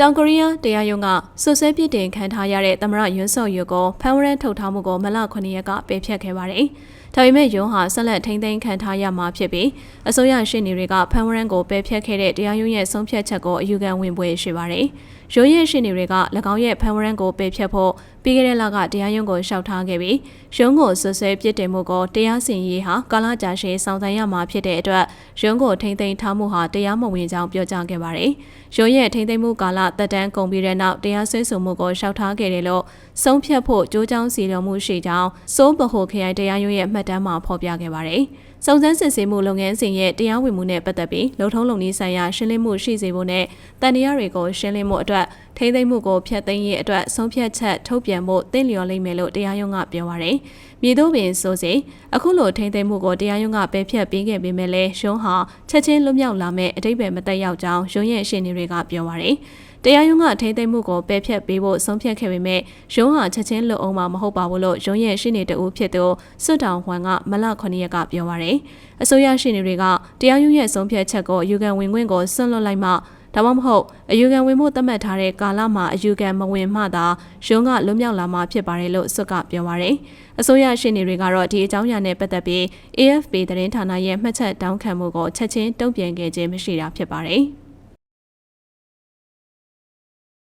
တောင်ကိုရီးယားတရားရုံးကဆွဆွဲပြစ်တင်ခံထားရတဲ့သမရယွန်းစော့ယူကိုဖမ်းဝရမ်းထုတ်ထားမှုကိုမလ9ရက်ကပယ်ဖျက်ခဲ့ပါတယ်။ဒါပေမဲ့ယွန်းဟာဆက်လက်ထိန်းသိမ်းခံထားရမှာဖြစ်ပြီးအစိုးရရှင်းနေတွေကဖမ်းဝရမ်းကိုပယ်ဖျက်ခဲ့တဲ့တရားရုံးရဲ့ဆုံးဖြတ်ချက်ကိုအယူခံဝင်ပွဲရှိပါတယ်။ရိုးရဲ့ရှင်းနေတွေက၎င်းရဲ့ဖမ်းဝရမ်းကိုပယ်ဖျက်ဖို့ပြီးခဲ့တဲ့လကတရားရုံးကိုလျှောက်ထားခဲ့ပြီးရုံးကိုဆွဆွဲပြစ်တင်မှုကိုတရားစီရင်ရေးဟာကာလကြာရှည်ဆောင်ဆိုင်ရမှာဖြစ်တဲ့အတွက်ရုံးကိုထိန်းသိမ်းထားမှုဟာတရားမဝင်ကြောင်းပြောကြားခဲ့ပါတယ်။ရုံးရဲ့ထိန်းသိမ်းမှုကာလသက်တမ်းကုန်ပြီးတဲ့နောက်တရားစွဲဆိုမှုကိုလျှောက်ထားခဲ့တယ်လို့ဆုံးဖြတ်ဖို့ကြိုးကြောင်းစီတော်မှုရှိကြောင်းစိုးဗဟိုခရိုင်တရားရုံးရဲ့မှတ်တမ်းမှာဖော်ပြခဲ့ပါတယ်။စုံစမ်းစစ်ဆေးမှုလုပ်ငန်းစဉ်ရဲ့တရားဝင်မှုနဲ့ပတ်သက်ပြီးလုံထုံးလုံနည်းဆိုင်ရာရှင်းလင်းမှုရှိစေဖို့နဲ့တန်တရားတွေကိုရှင်းလင်းမှုအတွက်ထိသိမ်းမှုကိုဖျက်သိမ်းရေးအတွက်ဆုံးဖြတ်ချက်ထုတ်ပြန်ဖို့တင့်လျော်လိမ့်မယ်လို့တရားရုံးကပြောပါရယ်။မြေတို့ပင်ဆိုစီအခုလိုထိသိမ်းမှုကိုတရားရုံးကပယ်ဖျက်ပေးခဲ့ပေမဲ့လည်းရုံးဟာချက်ချင်းလွတ်မြောက်လာမဲ့အတိတ်ပဲမတက်ရောက်ကြောင်းရုံးရဲ့ရှင်းနေတွေကပြောပါရယ်။ တရားရုံးကထိသိမ်းမှုကိုပယ်ဖျက်ပေးဖို့ဆုံးဖြတ်ခဲ့ပေမဲ့ရုံးဟာချက်ချင်းလွတ်အောင်မှာမဟုတ်ပါဘူးလို့ရုံးရဲ့ရှင်းနေတူဖြစ်သူစွတ်တောင်ဟွမ်ကမလ9ရက်ကပြောပါရယ်။အစိုးရရှင်းနေတွေကတရားရုံးရဲ့ဆုံးဖြတ်ချက်ကိုယူကန်ဝင်ခွင့်ကိုဆွန့်လွတ်လိုက်မှဒါမှမဟုတ်အယူခံဝင်မှုသတ်မှတ်ထားတဲ့ကာလမှာအယူခံမဝင်မှသာရုံးကလွတ်မြောက်လာမှာဖြစ်ပါတယ်လို့စွတ်ကပြောပါရယ်အစိုးရရှင်းနေတွေကတော့ဒီအကြောင်းအရာနဲ့ပတ်သက်ပြီး AFP သတင်းဌာနရဲ့မှတ်ချက်တောင်းခံမှုကိုချက်ချင်းတုံ့ပြန်ခဲ့ခြင်းမရှိတာဖြစ်ပါတယ်။